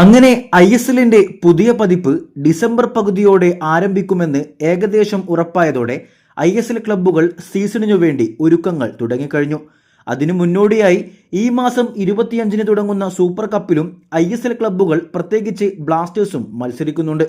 അങ്ങനെ I S എല്ലിന്റെ പുതിയ പതിപ്പ് ഡിസംബർ പകുതിയോടെ ആരംഭിക്കുമെന്ന് ഏകദേശം ഉറപ്പായതോടെ ഐ എസ് എൽ ക്ലബ്ബുകൾ സീസണിനു വേണ്ടി ഒരുക്കങ്ങൾ തുടങ്ങിക്കഴിഞ്ഞു. അതിനു മുന്നോടിയായി ഈ മാസം ഇരുപത്തിയഞ്ചിന് തുടങ്ങുന്ന സൂപ്പർ കപ്പിലും ഐ എസ് എൽ ക്ലബ്ബുകൾ പ്രത്യേകിച്ച് ബ്ലാസ്റ്റേഴ്സും മത്സരിക്കുന്നുണ്ട്.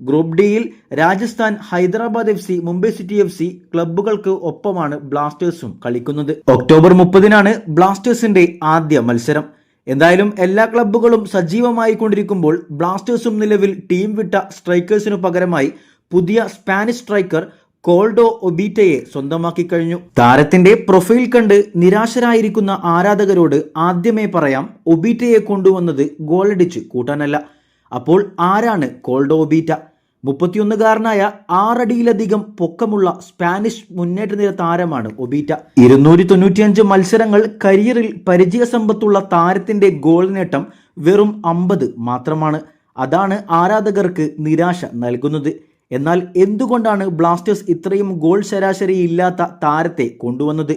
ഗ്രൂപ്പ് ഡിയിൽ Rajasthan Hyderabad F C Mumbai city F C ക്ലബ്ബുകൾക്ക് ഒപ്പമാണ് ബ്ലാസ്റ്റേഴ്സും കളിക്കുന്നത്. ഒക്ടോബർ മുപ്പതിനാണ് ബ്ലാസ്റ്റേഴ്സിന്റെ ആദ്യ മത്സരം. എന്തായാലും എല്ലാ ക്ലബ്ബുകളും സജീവമായി കൊണ്ടിരിക്കുമ്പോൾ ബ്ലാസ്റ്റേഴ്സും നിലവിൽ ടീം വിട്ട സ്ട്രൈക്കേഴ്സിനു പകരമായി പുതിയ സ്പാനിഷ് സ്ട്രൈക്കർ കോൾഡോ ഒബീറ്റയെ സ്വന്തമാക്കി കഴിഞ്ഞു. താരത്തിന്റെ പ്രൊഫൈൽ കണ്ട് നിരാശരായിരിക്കുന്ന ആരാധകരോട് ആദ്യമേ പറയാം ഒബീറ്റയെ കൊണ്ടുവന്നത് ഗോളടിച്ച് കൂട്ടാനല്ല. അപ്പോൾ ആരാണ് കോൾഡോ ഒബീറ്റ? മുപ്പത്തിയൊന്നുകാരനായ ആറടിയിലധികം പൊക്കമുള്ള സ്പാനിഷ് മുന്നേറ്റ നിര താരമാണ് ഒബീറ്റ. ഇരുന്നൂറ്റി തൊണ്ണൂറ്റിയഞ്ച് മത്സരങ്ങൾ കരിയറിൽ പരിചയ സമ്പത്തുള്ള താരത്തിന്റെ ഗോൾ നേട്ടം വെറും അമ്പത് മാത്രമാണ്. അതാണ് ആരാധകർക്ക് നിരാശ നൽകുന്നത്. എന്നാൽ എന്തുകൊണ്ടാണ് ബ്ലാസ്റ്റേഴ്സ് ഇത്രയും ഗോൾ ശരാശരി ഇല്ലാത്ത താരത്തെ കൊണ്ടുവന്നത്?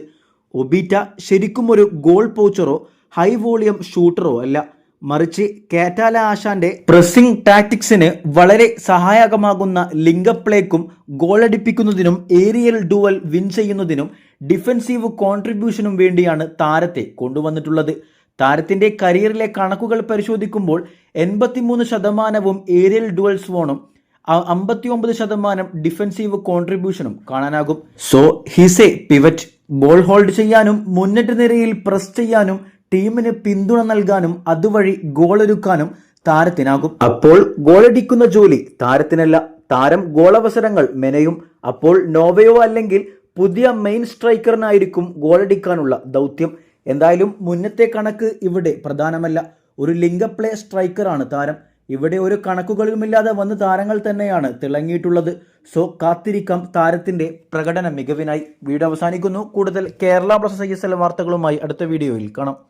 ഒബീറ്റ ശരിക്കും ഒരു ഗോൾ പോച്ചറോ ഹൈ വോളിയം ഷൂട്ടറോ അല്ല. മറിച്ച് കേറ്റാല ആശാന്റെ പ്രസിംഗ് ടാക്ടിക്സിന് വളരെ സഹായകമാകുന്ന ലിങ്ക് പ്ലേക്കും ഗോളടിപ്പിക്കുന്നതിനും ഏരിയൽ ഡുവൽ വിൻ ചെയ്യുന്നതിനും ഡിഫൻസീവ് കോൺട്രിബ്യൂഷനും വേണ്ടിയാണ് താരത്തെ കൊണ്ടുവന്നിട്ടുള്ളത്. താരത്തിന്റെ കരിയറിലെ കണക്കുകൾ പരിശോധിക്കുമ്പോൾ എൺപത്തിമൂന്ന് ശതമാനവും ഏരിയൽ ഡുവൽസ് വോണും അമ്പത്തിയൊമ്പത് ശതമാനം ഡിഫൻസീവ് കോൺട്രിബ്യൂഷനും കാണാനാകും. So he's a pivot ball hold ചെയ്യാനും മുന്നേറ്റ നിരയിൽ പ്രസ് ചെയ്യാനും ടീമിന് പിന്തുണ നൽകാനും അതുവഴി ഗോളൊരുക്കാനും താരത്തിനാകും. അപ്പോൾ ഗോളടിക്കുന്ന ജോലി താരത്തിനല്ല. താരം ഗോളവസരങ്ങൾ മെനയും. അപ്പോൾ നോവയോ അല്ലെങ്കിൽ പുതിയ മെയിൻ സ്ട്രൈക്കറിനായിരിക്കും ഗോളടിക്കാനുള്ള ദൗത്യം. എന്തായാലും മുന്നത്തെ കണക്ക് ഇവിടെ പ്രധാനമല്ല. ഒരു ലിംഗ പ്ലേ സ്ട്രൈക്കറാണ് താരം. ഇവിടെ ഒരു കണക്കുകളുമില്ലാതെ വന്ന് താരങ്ങൾ തന്നെയാണ് തിളങ്ങിയിട്ടുള്ളത്. സോ കാത്തിരിക്കാം താരത്തിന്റെ പ്രകടന മികവിനായി. വീട് അവസാനിക്കുന്നു. കൂടുതൽ കേരള പ്ലസ് ഐ വാർത്തകളുമായി അടുത്ത വീഡിയോയിൽ കാണാം.